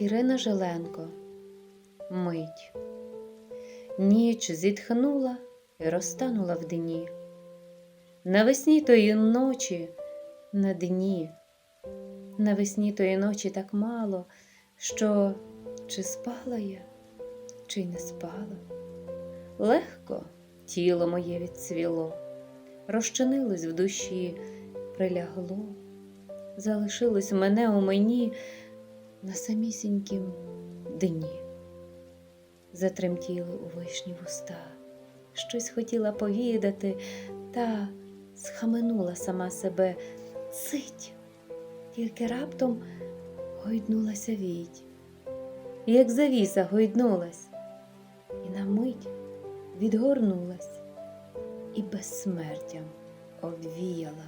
Ірина Жиленко. Мить. Ніч зітхнула і розтанула в дні. Навесні тої ночі на дні. Навесні тої ночі так мало, що чи спала я, чи не спала. Легко тіло моє відцвіло, розчинилось в душі, прилягло, залишилось мене у мені на самісінькім дні. Затремтіли у вишні вуста, щось хотіла повідати, та схаменула сама себе. Цить, тільки раптом гойднулася віть, як завіса гойднулась, і на мить відгорнулась. І безсмертям обвіяла